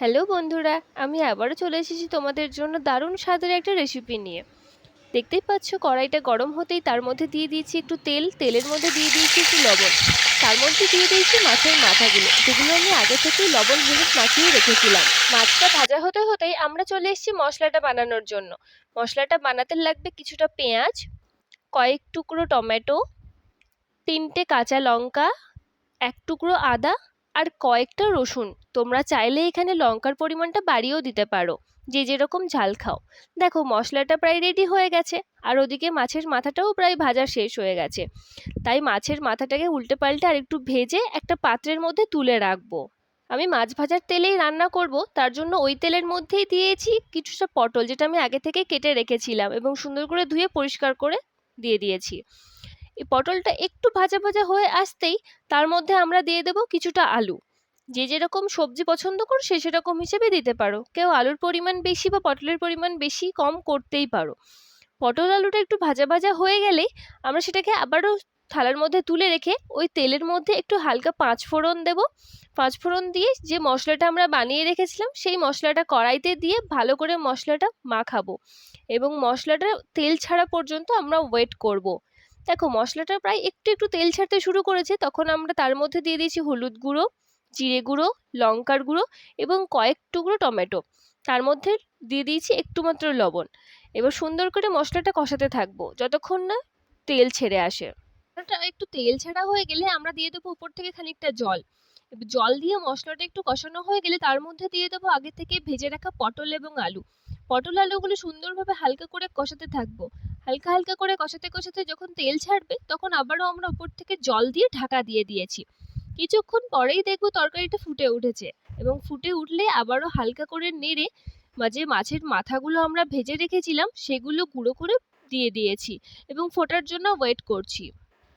Hello বন্ধুরা, আমি আবারও চলে এসেছি তোমাদের জন্য দারুণ স্বাদের একটা রেসিপি নিয়ে। দেখতেই পাচ্ছ, কড়াইটা গরম হতেই তার মধ্যে দিয়ে দিয়েছি একটু তেল। তেলের মধ্যে দিয়ে দিয়েছি একটু লবণ। তার মধ্যে দিয়ে দিয়েছি মাছের মাথাগুলো। যেগুলো আমি আগে থেকেই লবণ হলুদ মাখিয়ে রেখেছিলাম। মাছটা ভাজা হতে হতেই আমরা চলে এসেছি মশলাটা বানানোর জন্য। মশলাটা বানাতে লাগবে কিছুটা পেঁয়াজ, কয়েক টুকরো টমেটো, তিনটে কাঁচা লঙ্কা, এক টুকরো আদা আর কয়েকটা রসুন। তোমরা চাইলে এখানে লঙ্কার পরিমাণটা বাড়িয়েও দিতে পারো। যে যেরকম ঝাল খাও। দেখো, মশলাটা প্রায় রেডি হয়ে গেছে। আর ওদিকে মাছের মাথাটাও প্রায় ভাজা শেষ হয়ে গেছে। তাই মাছের মাথাটাকে উল্টে পাল্টে আর একটু ভেজে একটা পাত্রের মধ্যে তুলে রাখব। আমি মাছ ভাজার তেলেই রান্না করব। তার জন্য ওই তেলের মধ্যেই দিয়েছি কিছুটা পটল, যেটা আমি আগে থেকে কেটে রেখেছিলাম এবং সুন্দর করে ধুয়ে পরিষ্কার করে দিয়ে দিয়েছি। এই পটলটা একটু ভাজা ভাজা হয়ে আসতেই তার মধ্যে আমরা দিয়ে দেবো কিছুটা আলু। যে যেরকম সবজি পছন্দ করো, সে সেরকম হিসেবে দিতে পারো। কেউ আলুর পরিমাণ বেশি বা পটলের পরিমাণ বেশি, কম করতেই পারো। পটল আলুটা একটু ভাজা ভাজা হয়ে গেলেই আমরা সেটাকে আবারও থালার মধ্যে তুলে রেখে ওই তেলের মধ্যে একটু হালকা পাঁচ ফোড়ন দেবো। পাঁচ ফোড়ন দিয়ে যে মশলাটা আমরা বানিয়ে রেখেছিলাম, সেই মশলাটা কড়াইতে দিয়ে ভালো করে মশলাটা মাখাবো। এবং মশলাটা তেল ছাড়া পর্যন্ত আমরা ওয়েট করব। দেখো, মশলাটা প্রায় একটু একটু তেল ছাড়তে শুরু করেছে, তখন আমরা তার মধ্যে দিয়ে দিয়েছি হলুদ গুঁড়ো জিরে গুঁড়ো, লঙ্কার গুঁড়ো এবং কয়েক টুকরো টমেটো। তার মধ্যে দিয়ে দিয়েছি একটু মাত্র লবণ। এবার সুন্দর করে মশলাটা কষাতে থাকব, যতক্ষণ না তেল ছেড়ে আসে। একটু তেল ছাড়া হয়ে গেলে আমরা দিয়ে দেবো উপর থেকে খানিকটা জল। জল দিয়ে মশলাটা একটু কষানো হয়ে গেলে তার মধ্যে দিয়ে দেবো আগে থেকে ভেজে রাখা পটল এবং আলু। পটল আলুগুলো সুন্দরভাবে হালকা করে কষাতে থাকব। হালকা হালকা করে কষাতে কষাতে যখন তেল ছাড়বে, তখন আবারও আমরা উপর থেকে জল দিয়ে ঢাকা দিয়ে দিয়েছি। কিছুক্ষণ পরেই দেখব তরকারিটা ফুটে উঠেছে এবং ফুটে উঠলে আবারও হালকা করে নেড়ে যে মাছের মাথাগুলো আমরা ভেজে রেখেছিলাম সেগুলো গুঁড়ো করে দিয়ে দিয়েছি এবং ফোটার জন্য ওয়েট করছি।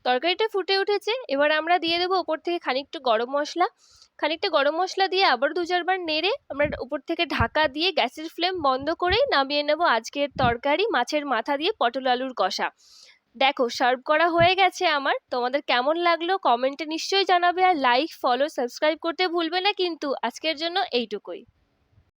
তরকারিটা ফুটে উঠেছে, এবার আমরা দিয়ে দেবো ওপর থেকে খানিকটা গরম মশলা। খানিকটা গরম মশলা দিয়ে আবার দু চারবার নেড়ে আমরা উপর থেকে ঢাকা দিয়ে গ্যাসের ফ্লেম বন্ধ করেই নামিয়ে নেব আজকের তরকারি মাছের মাথা দিয়ে পটল আলুর কষা। দেখো সার্ভ করা হয়ে গেছে আমার। তোমাদের কেমন লাগল কমেন্টে নিশ্চয়ই জানাবে। আর লাইক ফলো সাবস্ক্রাইব করতে ভুলবে না কিন্তু। আজকের জন্য এইটুকুই।